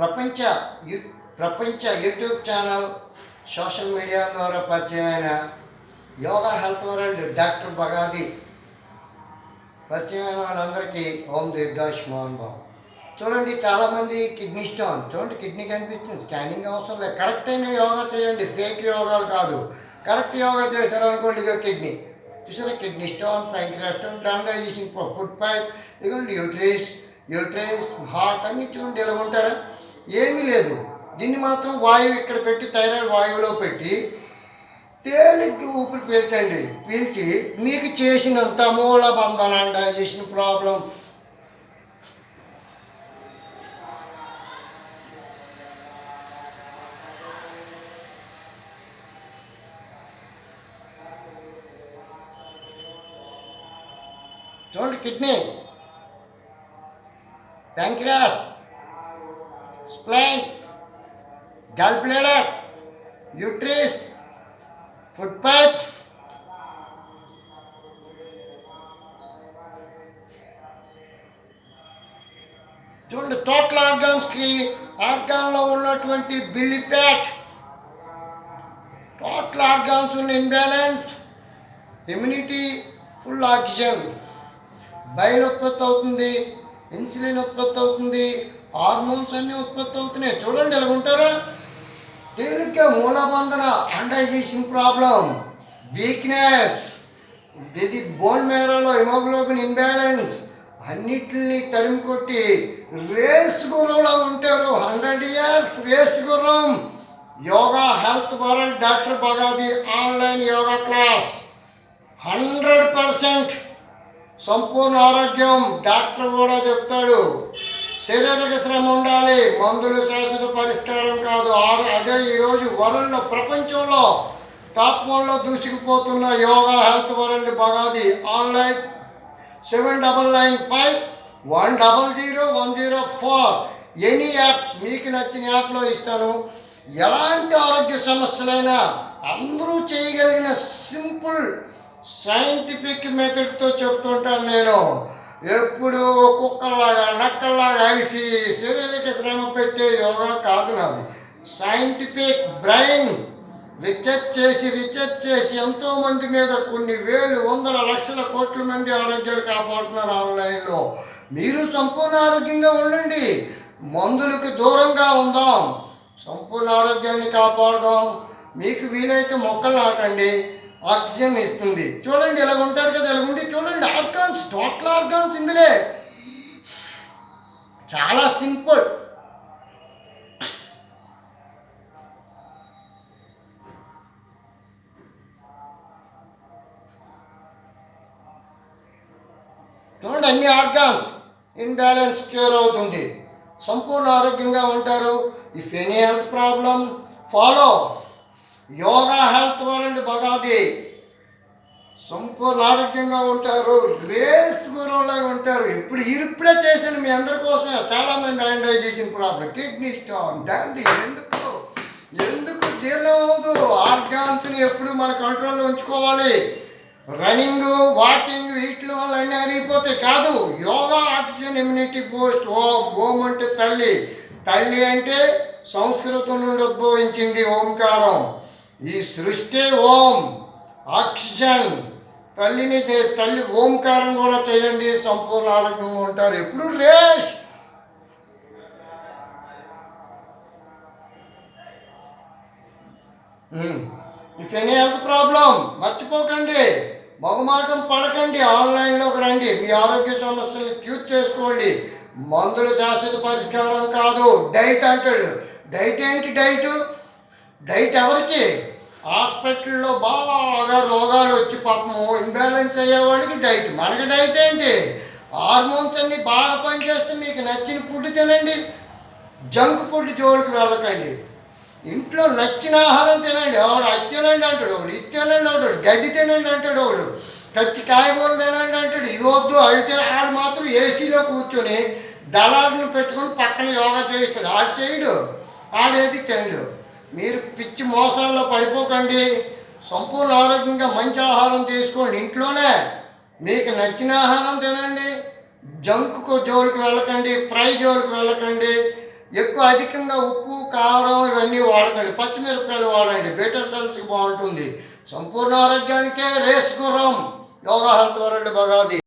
ప్రపంచ ప్రపంచ YouTube channel social media ద్వారా పరిచయమైన yoga health world doctor Bagadi పరిచయమైన వాళ్ళందరికీ ఓం దీర్ఘాష్ మోహన్ బాబు చూడండి చాలామంది కిడ్నీ స్టోన్ చూడండి కిడ్నీ కనిపిస్తుంది స్కానింగ్ అవసరం లేదు. కరెక్ట్ అయిన యోగా చేయండి ఫేక్ యోగాలు కాదు. కరెక్ట్ యోగా చేశారు అనుకోండి ఇక కిడ్నీ. చూసారా కిడ్నీ స్టోన్ ప్యాంక్రియా స్టోన్ డాండైజేషన్ ఫుడ్ పైప్ ఇదిగోండి యూట్రీస్ యూట్రీస్ హార్ట్ అన్ని చూడండి ఇలా ఉంటారా? ఏమీ లేదు. దీన్ని మాత్రం వాయువు ఇక్కడ పెట్టి థైరాయిడ్ వాయువులో పెట్టి తేలిగ్గా ఊపిరి పీల్చండి. పీల్చి మీకు చేసినంత మూల బంధన డైజెషన్ ప్రాబ్లం. చూడండి kidney. Pancreas. Spleen gall bladder uterus food pipe చూడండి టోటల్ ఆర్గాన్స్కి ఆర్గాన్లో ఉన్నటువంటి బిల్లి ఫ్యాట్ టోటల్ ఆర్గాన్స్ ఉన్న ఇన్బ్యాలెన్స్ ఇమ్యూనిటీ ఫుల్ ఆక్సిజన్ బయలు ఉత్పత్తి అవుతుంది. ఇన్సులిన్ ఉత్పత్తి అవుతుంది హార్మోన్స్ అన్నీ ఉత్పత్తి అవుతున్నాయి చూడండి ఇలా ఉంటారా? తేలిగ్గా మూలబంధన అండైజేషన్ ప్రాబ్లం వీక్నెస్ ఇది బోన్ మేరలో హిమోగ్లోబిన్ ఇంబ్యాలెన్స్ అన్నిటిని తరిమి కొట్టి రేస్ గుర్రంలో ఉంటారు. హండ్రెడ్ ఇయర్స్ రేస్ గుర్రం. Yoga health world doctor Bagadi online yoga class. Hundred percent సంపూర్ణ ఆరోగ్యం డాక్టర్ కూడా చెప్తాడు. శరీరక శ్రమ ఉండాలి. మందులు శాశ్వత పరిష్కారం కాదు. అదే ఈరోజు వరల్డ్లో ప్రపంచంలో టాప్ వరల్డ్లో దూసుకుపోతున్న yoga health world Bagadi online seven double nine five one double zero one zero four. Any apps మీకు నచ్చిన యాప్లో ఇస్తాను. ఎలాంటి ఆరోగ్య సమస్యలైనా అందరూ చేయగలిగిన సింపుల్ సైంటిఫిక్ మెథడ్తో చెప్తుంటాను నేను. ఎప్పుడు ఒక్కొక్కలాగా నక్కల్లాగా అరిసి శారీరక శ్రమ పెట్టే యోగా కాదు నాది. సైంటిఫిక్ బ్రెయిన్ రీసెర్చ్ చేసి రీసెర్చ్ చేసి ఎంతో మంది మీద కొన్ని వేలు వందల లక్షల కోట్ల మంది ఆరోగ్యాలు కాపాడుతున్నారు ఆన్లైన్లో. మీరు సంపూర్ణ ఆరోగ్యంగా ఉండండి. మందులకు దూరంగా ఉందాం. సంపూర్ణ ఆరోగ్యాన్ని కాపాడుదాం. మీకు వీలైతే మొక్కలు నాటండి. ఆక్సిజన్ ఇస్తుంది. చూడండి ఇలా ఉంటారు కదా ఇలా ఉండి చూడండి ఆర్గాన్స్ టోటల్ ఆర్గాన్స్ ఇందులే. చాలా సింపుల్. చూడండి అన్ని ఆర్గాన్స్ ఇన్బ్యాలెన్స్ క్యూర్ అవుతుంది. సంపూర్ణ ఆరోగ్యంగా ఉంటారు. If any health problem follow yoga health వరండి Bagadi. సంపూర్ణ ఆరోగ్యంగా ఉంటారు రేస్ గురువులాగా ఉంటారు. ఇప్పుడు ఇప్పుడే చేసిన మీ అందరి కోసమే. చాలామంది డైజెషన్ ప్రాబ్లం కిడ్నీ స్టోన్ డాండీ ఎందుకు? ఎందుకు జీర్ణం అవ్వదు? ఆర్గాన్స్ని ఎప్పుడు మన కంట్రోల్లో ఉంచుకోవాలి. రన్నింగ్ వాకింగ్ వీటిలో వల్ల అన్నీ అరిగిపోతాయి కాదు yoga oxygen immunity boost Om Om అంటే తల్లి. తల్లి అంటే సంస్కృతం నుండి ఉద్భవించింది ఓంకారం. ఈ సృష్టి ఓం ఆక్సిజన్. తల్లిని తల్లి ఓంకారం కూడా చేయండి సంపూర్ణ ఆరోగ్యంగా ఉంటారు. ఎప్పుడు రేష్! ఇఫ్ ఎనీ హెల్త్ ప్రాబ్లం మర్చిపోకండి. మొగమాటం పడకండి. ఆన్లైన్లోకి రండి. మీ ఆరోగ్య సమస్యలు క్యూర్ చేసుకోండి. మందులు శాశ్వత పరిష్కారం కాదు. డైట్ అంటాడు. డైట్ ఏంటి డైట్? డైట్ ఎవరికి? హాస్పిటల్లో బాగా రోగాలు వచ్చి పాపము ఇంబ్యాలెన్స్ అయ్యేవాడికి డైట్ మనకి డైట్ ఏంటి? హార్మోన్స్ అన్నీ బాగా పనిచేస్తే మీకు నచ్చిన ఫుడ్ తినండి. జంక్ ఫుడ్ జోలికి వెళ్ళకండి. ఇంట్లో నచ్చిన ఆహారం తినండి. ఆవిడ అది తినండి అంటాడు ఒకడు ఇది తినండి అంటాడు గడ్డి తినండి అంటాడు ఒకడు కచ్చి కాయగూరలు తినండి అంటాడు. ఇవ్వద్దు అవి తిన ఆడు మాత్రం ఏసీలో కూర్చొని దళాలను పెట్టుకొని పక్కన యోగా చేయిస్తాడు. ఆడు చేయడు. ఆడేది తినడు. మీరు పిచ్చి మోసాల్లో పడిపోకండి. సంపూర్ణ ఆరోగ్యంగా మంచి ఆహారం తీసుకోండి. ఇంట్లోనే మీకు నచ్చిన ఆహారం తినండి. జంక్ జోలికి వెళ్ళకండి ఫ్రై జోలికి వెళ్ళకండి. ఎక్కువ అధికంగా ఉప్పు కారం ఇవన్నీ వాడకండి. పచ్చిమిరపకాయలు వాడండి. బీటర్ సెల్స్కి బాగుంటుంది. సంపూర్ణ ఆరోగ్యానికే రేస్ గుర్రం. Yoga health world Bagadi.